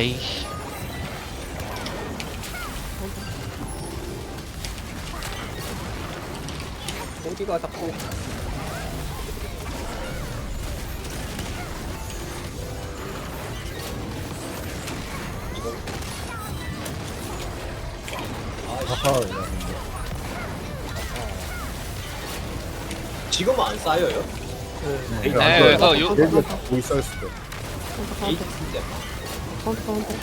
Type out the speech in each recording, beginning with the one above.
아이씨 어디가 자꾸 아하 지금은 안 쌓여요? 네. 네. 이거 요- 얘가 뭐 있어야 했을 때 에이트 진짜 카운터 카운터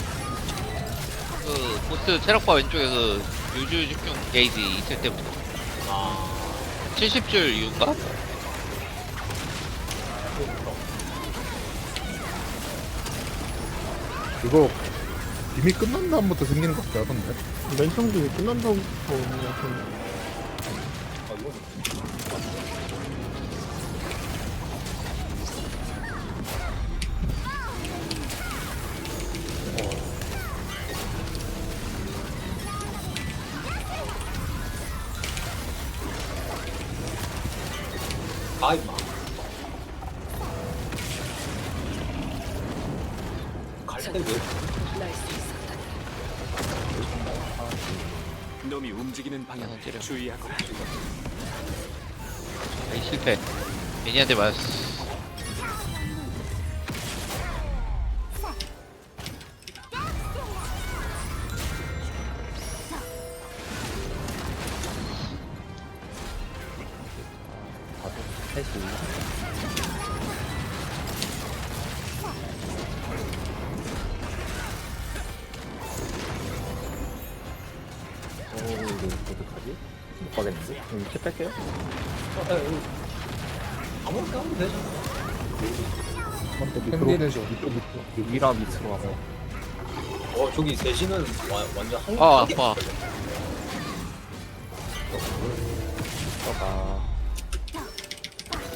그 보스 체력바 왼쪽에서 유주 집중 게이지 있을 때부터. 아. 70줄 이유인가? 그거 이미 끝난 다음부터 생기는 것 같긴 하던데. 맨 처음 중에 끝난 다음부터 약간 아, 놈이 움직이는 아, 방향을 때려. 주의하고 아이 실패 애니한테 맞았어 어 못 가겠는데? 그럼 치 뺄게요 아무렇게 하면 되잖아 한번 밑으로 팽리르죠. 밑으로 밑으로. 위라 밑으로 가서 어 저기 셋이는 와, 완전 한 아, 한 개- 아파. 떠가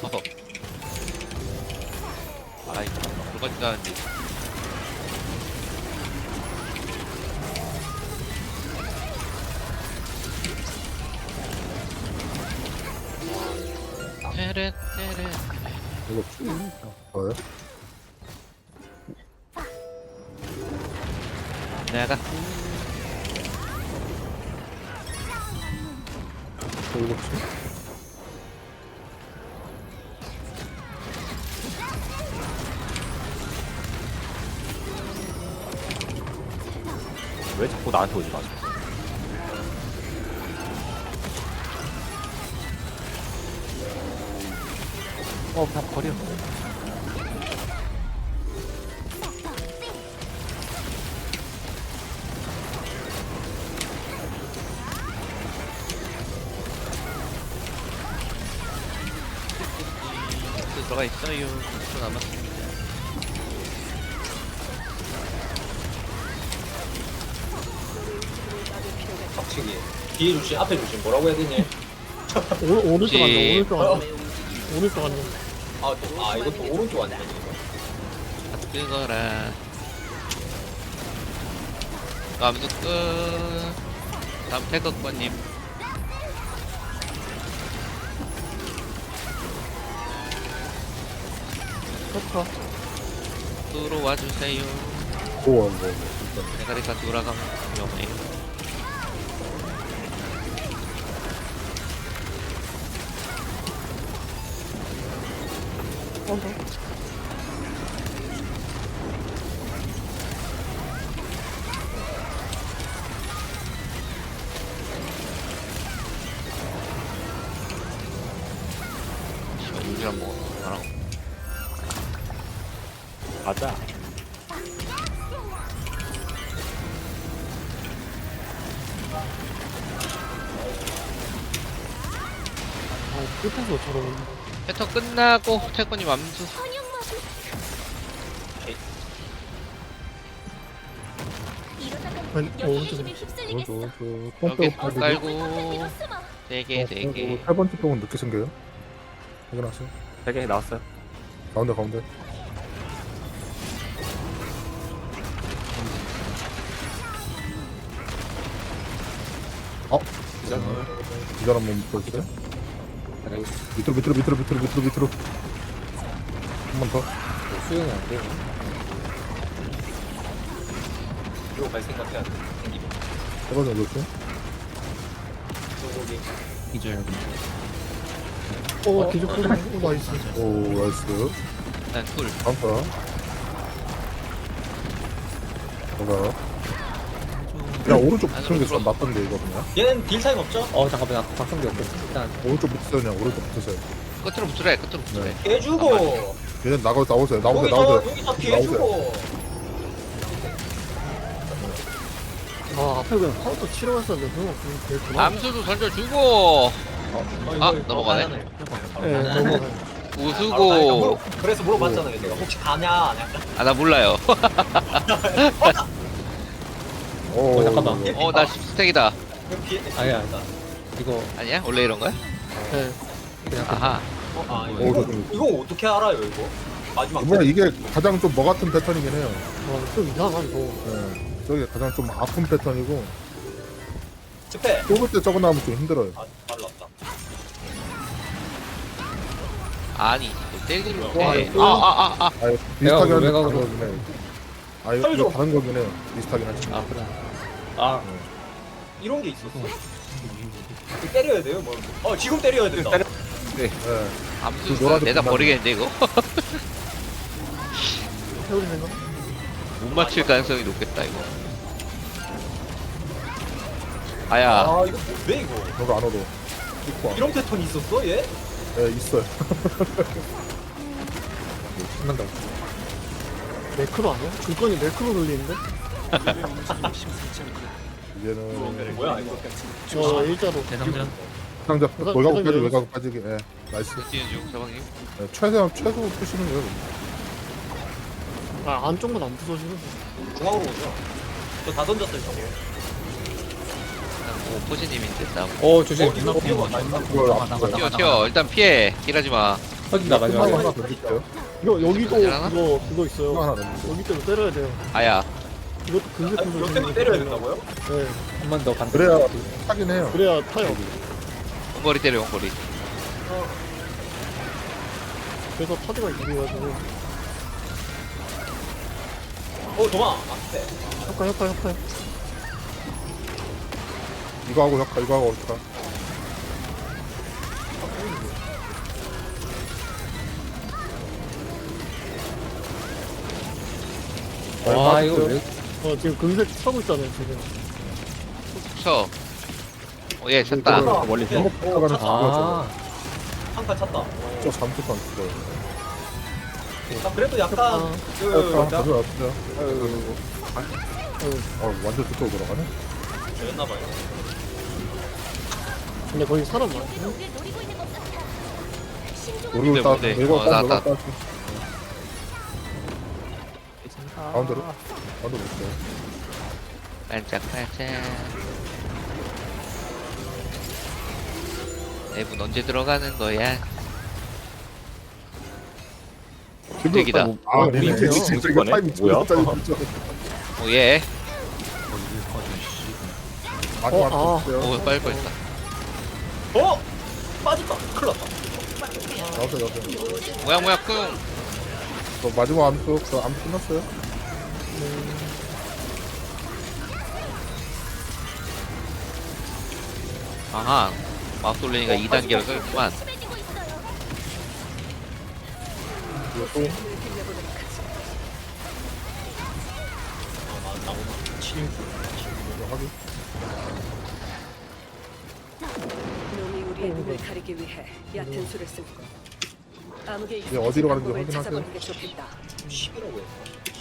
어허 아이 누가 지나는지 테레 이거 저요? 내가 이거 왜 자꾸 나한테 오지 마세요 어 다 버려. 들어가 있어요 10초 남았습니다 박치기. 뒤에 주신 앞에 주신 뭐라고 해야 되니 오, 오른쪽 혹시- 앉아 오른쪽 어? 앉아 오른쪽 앉아 아, 또, 아 이것도 오른쪽 다 뜨거라 감수 끝. 다음 태극권님. 좋다 들어와 주세요. 오 이거 진짜 대가리가 돌아가면 위험해요 씨발 유리랑 먹어. 나랑. 가자. 아 끝에서 저런 패턴 끝나고 태권님 암수. 왼 오른쪽 오른쪽 오른쪽 여기 pompe 똥 깔고. 세개 세개. 세 번째 똥은 늦게 생겨요? 확인하세요. 세개 나왔어요. 가운데 가운데. 어? 기절 기절 한번 보여주세요 밑으로 밑으로 밑으로 밑으로 밑으로 밑으로 한 번 더 수영이 안 돼요 이거 갈 생각해야 돼. 생기면. 정도 좀. 저기 기절. 오 기적 오 나이스 오 나이스. 일단 쿨 다음. 뭐가? 야 오른쪽 붙는 게좀 낫던데 이거 그냥. 얘는 딜 타임 없죠? 어 잠깐만 나 박성기 없고 일단 오른쪽 붙으세요 그냥 오른쪽 붙으세요. 끝으로 붙으래 끝으로 붙으래 해주고 얘는 나가 나오세요 나오세요 여기서 나오세요. 여기서 피해주고 아 앞에 그냥 파우터 치러 갔었는데 그거 그냥 됐구나 암수도 던져 주고 아, 이거 넘어가네. 가잖아요. 네나 이거 우수고 물어- 그래서 물어봤잖아요 내가 혹시 가냐 안 할까? 아나 몰라요 오 어, 잠깐만. 이거. 어나 스택이다 아니야. 이거 아니야 원래 이런 거야 네 그냥 아하 어, 아 오, 이거 좀- 이거 어떻게 알아요 이거? 마지막 이번에 이게 가장 좀 뭐 같은 패턴이긴 해요. 아, 좀 이상하다 이거 네. 저게 가장 좀 아픈 패턴이고 집회 뽑을 때 저거 나오면 좀 힘들어요. 아 빨랐다 아니 이거 때리는 와, 게 이거- 아아아 아 아, 아 비슷하게 하는 거긴 해. 아 이거, 이거 다른 거긴 해. 비슷하긴 하지. 아 그래 아 이런 게 있었어? 때려야 돼요 뭐? 어 지금 때려야 된다 네. 암수 그 노란색 내다 버리겠는데 이거 태우리 생각? 못 맞힐 가능성이 높겠다 이거 아야 아 이거 뭔데 이거 저거 안 얻어. 입고. 이런 패턴이 있었어 얘? 네 있어요. 신난다 매크로 아니야? 줄건이 매크로 돌리는데? 이제는 뭐야 이거 어 일자로 대상자. 상자 외곽- 외곽까지 외곽- 외곽 빠지게. 예. 나이스. 뛰는 중 네, 최대한 최소 푸시는 거예요. 아 안쪽만 안 부서지는 중앙으로 오죠 저 다 던졌어요 저거 오 포지님인데 싸움 어 조심 어, 이거 나? 그걸 나가 나가 튀어 나가. 튀어 일단 피해 딜하지 마 터진다 마지막에 하나 던질게요. 이거 여기도? 그거 그거 또 있어요 하나 던질게요. 여기 때문에 때려야 돼요 아야 이것도 근육 아, 이거 때문에 때려야 된다고요? 네 한 번더 간다. 그래야 하긴 해요. 그래야 타요 원거리 때려 원거리 그래서 타드가 이겨가지고 어 도망 협카 협카 협카 이거 하고 역할 이거 하고 역할. 와 이거 왜? 어 지금 금색 차고 있잖아요 지금 쳐 오예 쳤다 이거 멀리 네. 한번 가는 아, 한칸 찼다 저 잠깐 안 죽어요. 나 그래도 약간 아, 그 아, 가져왔어요. 어, 완전 저쪽으로 돌아가네. 저였나 봐요 근데 거기 사람 많아 우리 다 뭔데? 내가 어, 딱 나왔다. 가운데로 가운데로 있어요. 반짝반짝 내분 언제 들어가는 거야 득이다. 아, 우리 네. 인테리 진짜 진짜 이거 거네? 타이밍 뭐야? 오예 마지막 어, 아. 떴어요. 오 빨리 뻔했다 어? 빠졌다 큰일 났다 나왔어요, 나왔어요. 뭐야 뭐야 쿵 저 마지막 암수, 그 암수 끝났어요? 아하 마우스 돌리니까 2단계로 써있구만 이거 또아 나오나 치링 이거 하기. 놈이 우리의 눈을 가리기 위해 얕은 수를 이제 어디로 가는지 확인하세요. 찾아보는 게 좋겠다. 10이라고 했어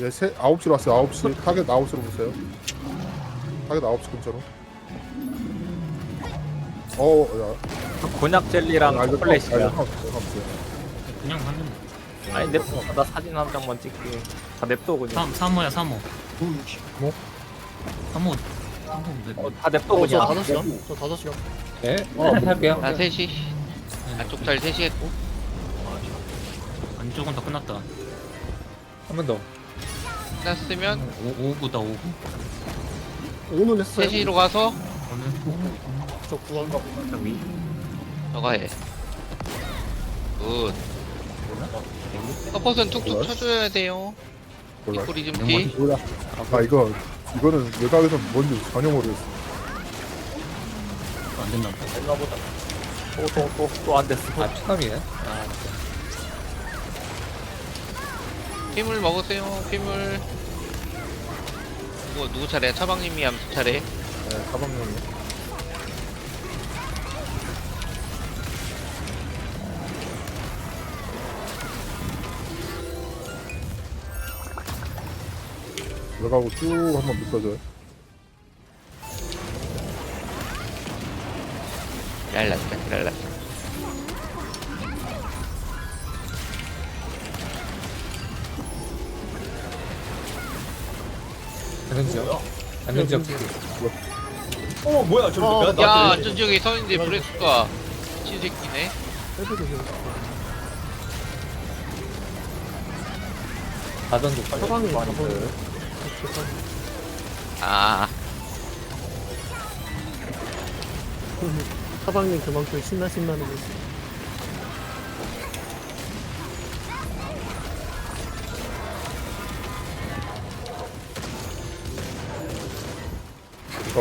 얘 세, 9시로 왔어요, 9시. 타겟 9시로 보세요. 타겟 9시 근처로. 어, 야. 곤약 젤리랑 아, 초콜릿이야. 아. 그냥 하면 아니 냅둬. 나 사진 한 장만 찍게. 다 냅둬 그냥. 3 3호야 3호. 뭐? 3호. 3호 어, 다 냅둬 어저 그냥. 다섯 시간 저 다섯 시간 네? 어, 할게요. 나 3시 안쪽 잘 3시 했고 안쪽은 다 끝났다. 한 번 더. 끝났으면 5 5구다 5구. 오늘 했어요 3시로 가서 오늘 저 구한 거 위. 저거 해 굿. 서폿은 툭툭 쳐줘야 돼요 몰라. 영원 티 몰라. 아 이거 이거는 외곽에서 뭔지 전혀 모르겠어. 안 된다 보다. 됐나 보다. 또 또 또 또 안 됐어. 아 추남이네 괴물 먹으세요 괴물 누구 누구 차례야 차방님이 암수 차례 네, 가방용이. 외곽으로 쭉 한번 묶어줘요. 랄랐다 랄랐 안전지역 안전지역 어 뭐야 저 어, 나- 야 나- 안전지역에 서있는데 브레스가 미친 새끼네. 가전도 서방이 많이 아 사방님 그만큼 신나 신나는 거.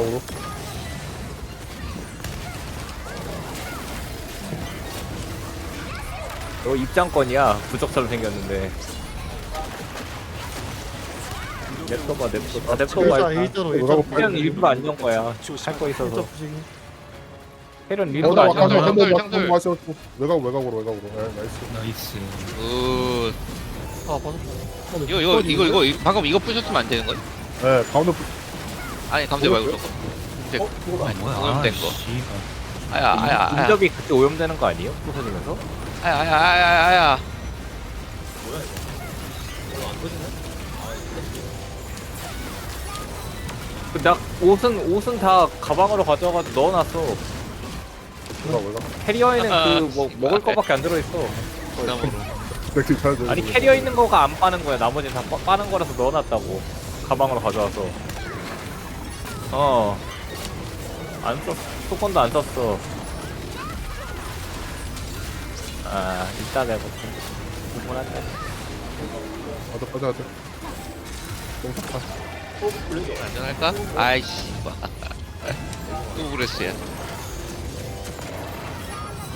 외곽으로. 너 입장권이야. 부적처럼 생겼는데. 냅둬봐 냅둬. 냅둬봐 일자 일단. 일자로 외곽으로 일자. 그냥 일부러 안연 거야. 할거 있어서. 혜련 어, 일부러 나안 장돌, 거야. 장돌, 장돌. 마셔. 외곽 외곽으로 외곽으로. 네, 나이스. 나이스. 굿 아. 이거 이거 이거 이거 이- 방금 이거 부셨으면 안 되는 거야? 네, 가운데 아니 감자 말고 저거 아 뭐야? 오염된 아, 거. 아야 아야 아야 인접이 그때 오염되는 거 아니에요? 부서지면서? 아야 아야 아야 아야 그나 옷은 옷은 다 가방으로 가져가서 넣어놨어. 외곽 외곽. 캐리어에는 아, 그 뭐 씨발. 먹을 거밖에 안 들어있어. 아니 캐리어 있는 거가 안 빠는 거야. 나머지는 다 빠, 빠는 거라서 넣어놨다고. 가방으로 가져와서. 어. 안 썼. 토건도 안 썼어. 아 이따 내가 구분한다. 가자 가자 가자. 너무 좋다. 안전할까? 아이씨 또 브레스야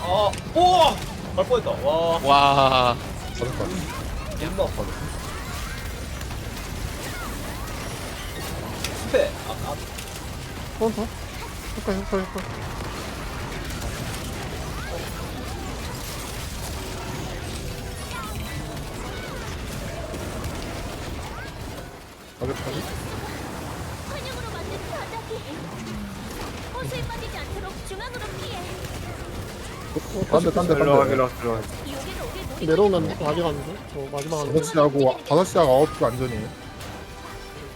아 우와 갈 뻔했다 와 와 가자 가자. 존나 아파 스페 아, 아, 카운터. 효과 효과 효과. 가자. 환영으로 만든 바닥이 호수에 빠지지 않도록 중앙으로 피해 딴데 딴데. 여기로 오게 노리 내려오면 안 돼. 저 마지막 안 돼. 다섯 시하고 다섯 시하고 아홉 시 안전이에요.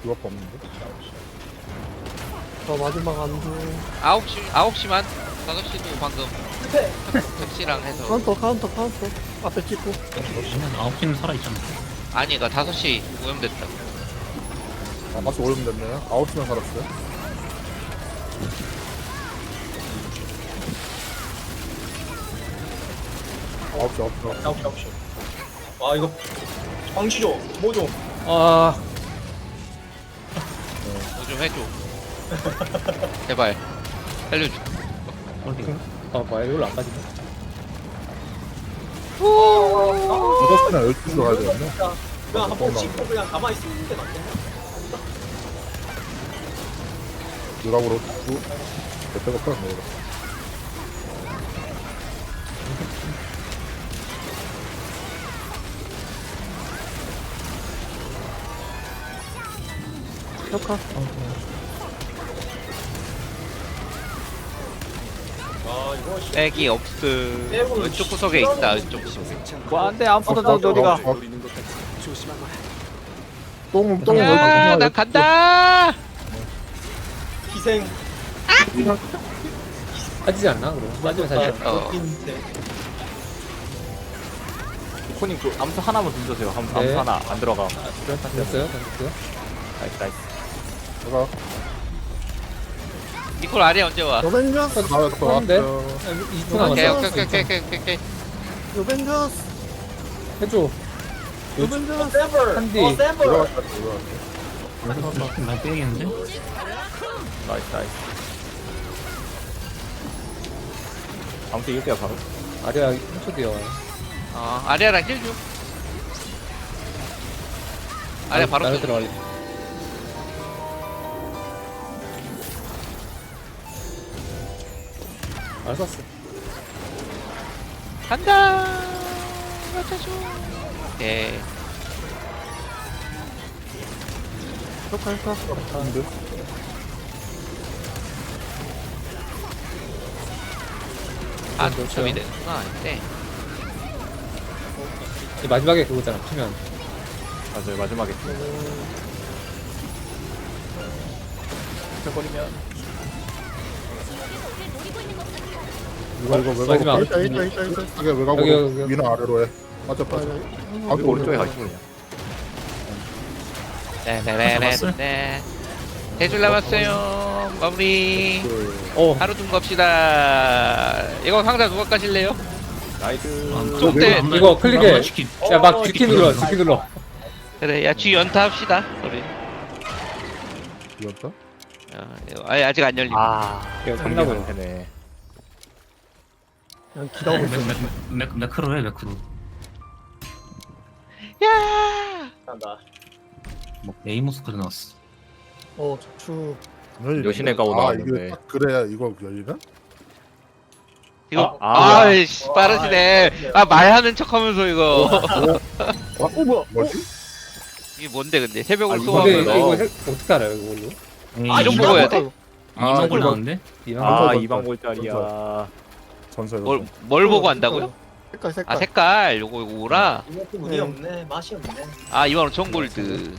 이밖에 없는데. 저 마지막 안 돼. 9시 9시만 5시도 방금 택시랑 해서 카운터 카운터 카운터. 앞에 찍고. 얘는 아홉 시는 살아 있잖아. 아니 그 5시 오염됐다 아, 마스 오염 됐네요. 아홉 시만 살았어요. 아홉 시 아홉 시. 아홉 시. 아홉 시 아홉 시아 이거 광시죠 뭐죠 아뭐 좀 해줘 제발 살려줘 아, 뭐야 이걸로 안 가지네 여섯 시나 열두 시로 가야 되겠네. 그냥 한번 찍고 그냥 가만히 있는 게 낫겠네 유락으로 쭉. 대패가. 효과. 아 이거 씨 백이 없음 왼쪽 구석에 있다 왼쪽 구석에 뭐 안돼 아무도 너 어디가? 똥, 똥, 야나 나 간다 희생 빠지지 않나 그럼? 빠지면 사실 어 코님 그 암수 하나만 던져주세요. 암수, 네. 암수 하나 안 들어가. 됐어요? 됐어요? 나이스 나이스. 내가 니콜 아리 언제 와 요벤져스. 나와 또 하는데? 왔어요. 20분 오케이 남았어 오케이 오케이 오케이 오케이 오케이 요벤져스. 해줘 어 샘플 한디. 어 샘플 들어갔다 들어갔다 난 빼야겠는데? 나이스 나이스 아무튼 이길게요 바로 아리아 1초 뒤에 와요. 어 아리아랑 힐 줘. 아리아 바로 나를. 들어갈래. 알았어. 간다. 맞춰줘. 예. 헬카 헬카 한드. 아 그렇죠. 점이 되는구나 이때. 이 마지막에 그거잖아. 피면. 맞아요 마지막에 해버리면 이거 이거 왜 마지막. 가고 있다 있다 있다 있다 이게 왜 가고 여기, 여기, 여기. 위나 아래로 해 맞아 맞아 아 오른쪽에 그냥 네네네네. 대줄 남았어요. 마무리. 어. 하루 좀 갑시다. 이거 상자 누가 까실래요? 나이스 아, 좀 때- 이거 클릭해. 야, 막 지키 눌러. 지키 눌러. 그래, 야, G 연타 합시다. 우리. 이었다 어, 이거 아니, 아직 안 열리고. 아 이거 끝나고. 되네 그냥 기다리고 있어 맥, 맥, 맥, 매크로 해 매크로. 야! 한다 뭐 레이모스까지 나왔어. 어 저축 여신애가 아 오나왔는데. 이게 딱 그래야 이거 열리나? 이거, 아, 아, 아, 이씨 빠르시네. 아, 말하는 척 하면서 이거. 어 뭐야 뭐지? 이게 뭔데, 근데? 새벽을 아, 근데. 이거, 이거 해- 어떻게 알아요, 이걸로? 아, 이런 거 해야 돼? 아, 이만 골 이거- 나왔는데? 아 2만 전설. 골짜리야 전설 뭘, 뭘 보고 한다고요? 색깔 색깔 아, 색깔. 요거, 요거 오라. 이거 운이 없네 맛이 없네 아, 25,000 골드.